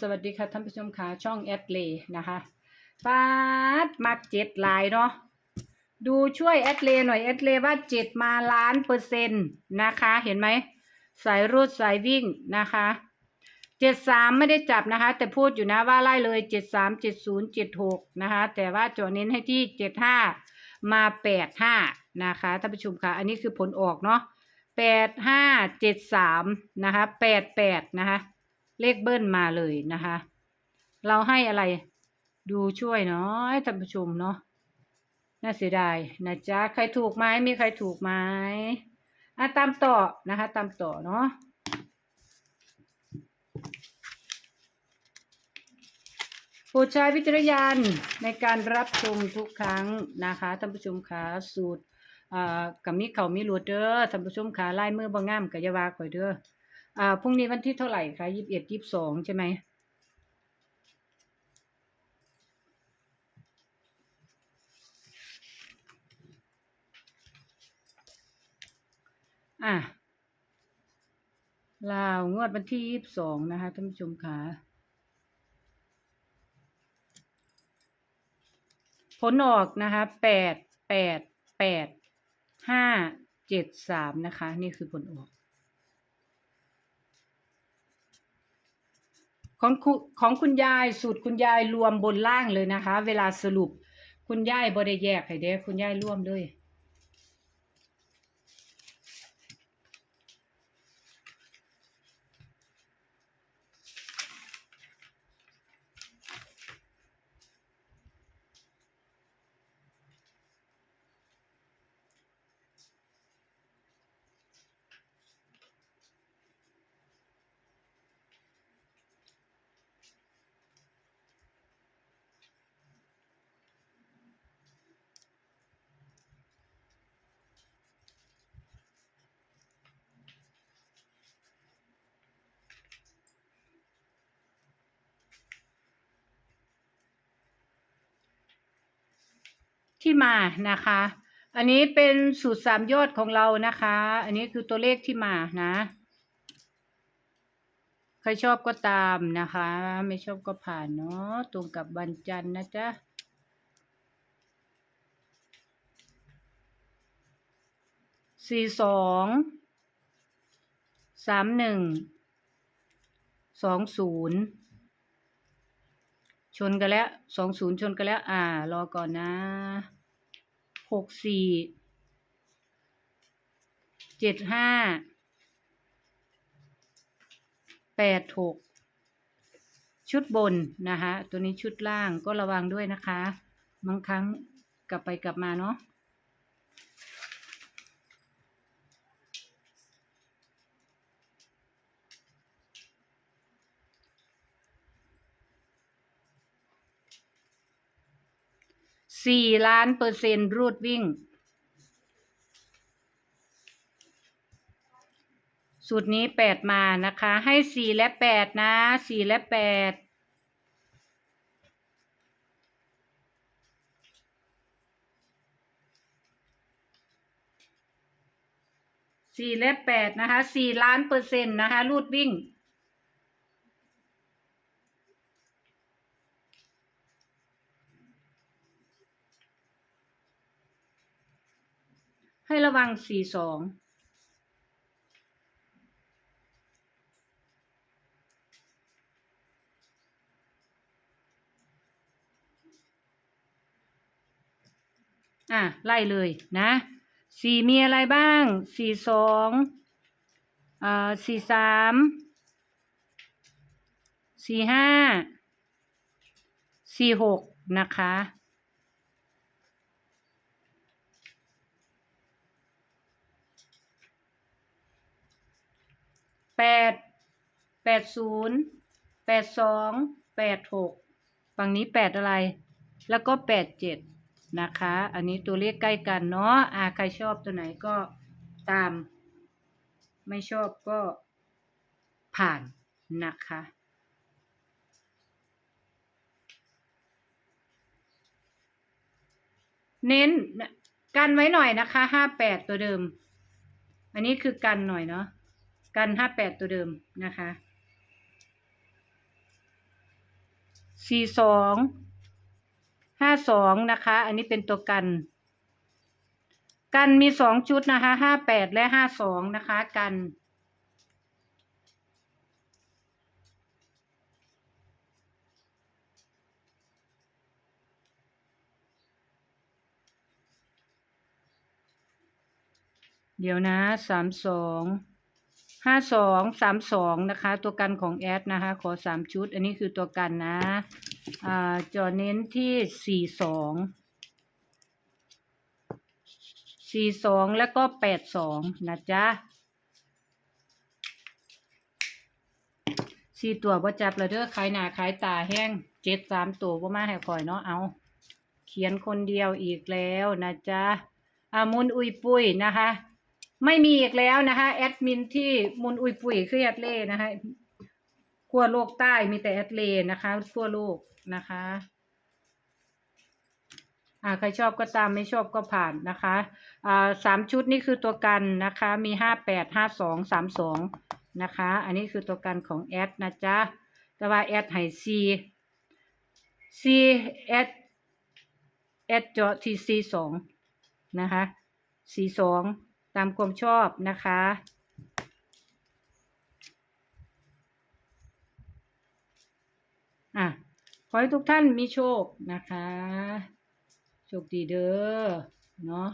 สวัสดีค่ะท่านผู้ชมค่ะช่องแอดเลนะคะฟาดมาเจ็ดลายเนาะดูช่วยแอดเลหน่อยแอดเลว่าเจ็ดมาล้านเปอร์เซ็นต์นะคะ เห็นไหมสายรูดสายวิ่งนะคะเจ็ดสามไม่ได้จับนะคะ แต่พูดอยู่นะว่าไล่เลยเจ็ดสามเจ็ดศูนย์เจ็ดหกนะคะ แต่ว่าจอเน้นให้ที่เจ็ดห้ามาแปดห้านะคะท่านผู้ชมค่ะ อันนี้คือผลออกเนาะแปดห้าเจ็ดสามนะคะแปดแปดนะคะ เลขเบิ้ลมาเลยนะคะ เราให้อะไรดูช่วยเนาะให้ท่านผู้ชมเนาะน่าเสียดายนะจ๊ะใครถูกไหมมีใครถูกไหมอะตามต่อนะคะ ตามต่อเนาะโปรดใช้วิจารณญาณในการรับชมทุกครั้งนะคะท่านผู้ชมคะสูตรอ่ากับมีเขามีหลุดเด้อท่านผู้ชมคะลายมือบางงามกับยาวาข่อยเด้อ อ่าพรุ่งนี้วันที่เท่าไหร่คะยี่สิบเอ็ดยี่สิบสองใช่ไหมอะลาวงวดวันที่ยี่สิบสองนะคะท่านผู้ชมคะผลออกนะคะแปดแปดแปดห้าเจ็ดสามนะคะ นี่คือผลออก ของคุณของคุณยายสูตรคุณยายรวมบนล่างเลยนะคะ เวลาสรุปคุณยายบ่ได้แยกให้เด้อคุณยายร่วมเลย ที่มานะคะ อันนี้เป็นสูตรสามยอดของเรานะคะ อันนี้คือตัวเลขที่มานะ ใครชอบก็ตามนะคะ ไม่ชอบก็ผ่านเนาะตรงกับวันจันทร์นะจ๊ะสี่สองสามหนึ่งสองศูนย์ ชนกันแล้วสองศูนย์ชนกันแล้ว อ่า รอก่อนนะหกสี่เจ็ดห้าแปดหกชุดบนนะคะ ตัวนี้ชุดล่างก็ระวังด้วยนะคะบางครั้งกลับไปกลับมาเนาะ สี่ล้านเปอร์เซ็นต์รูดวิ่ง สูตรนี้แปดมานะคะ ให้สี่และแปดนะสี่และแปดสี่และแปดนะคะสี่ล้านเปอร์เซ็นต์นะคะ รูดวิ่ง ให้ระวังสี่สองอะไล่เลยนะสี่มีอะไรบ้างสี่สองอ่าสี่สามสี่ห้าสี่หกนะคะ แปดแปดศูนย์แปดสองแปดหกฝั่งนี้แปดอะไร แล้วก็แปดเจ็ดนะคะ อันนี้ตัวเลขใกล้กันเนาะอ่าใครชอบตัวไหนก็ตาม ไม่ชอบก็ผ่านนะคะเน้นกันไว้หน่อยนะคะห้าแปดตัวเดิม อันนี้คือกันหน่อยเนาะ กันห้าแปดตัวเดิมนะคะสี่สองห้าสองนะคะ อันนี้เป็นตัวกัน กันมีสองชุดนะคะห้าแปดและห้าสองนะคะกันเดี๋ยวนะสามสอง ห้าสองสามสองนะคะ ตัวกันของแอดนะคะ ขอสามชุด อันนี้คือตัวกันนะ อ่าจอเน้นที่สี่สองสี่สองแล้วก็แปดสองนะจ๊ะสี่ตัวบ่จับแล้วเด้อขายหนาขายตาแห้งเจ็ดสามตัวบ่มาให้คอยเนาะเอาเขียนคนเดียวอีกแล้วนะจ๊ะอามุนอุยปุยนะคะ ไม่มีอีกแล้วนะคะแอดมินที่มุนอุยปุยคือแอดเล่นะคะขั้วโลกใต้มีแต่แอดเลนะคะทั่วโลกนะคะอ่าใครชอบก็ตามไม่ชอบก็ผ่านนะคะอ่าสามชุดนี่คือตัวกันนะคะ มีห้าแปดห้าสองสามสองนะคะ อันนี้คือตัวกันของแอดนะจ๊ะแต่ว่าแอดให้ซีซีแอดแอดจาะที่ซีสองนะคะซีสอง ตามความชอบนะคะ อะ ขอให้ทุกท่านมีโชคนะคะ โชคดีเด้อ เนาะ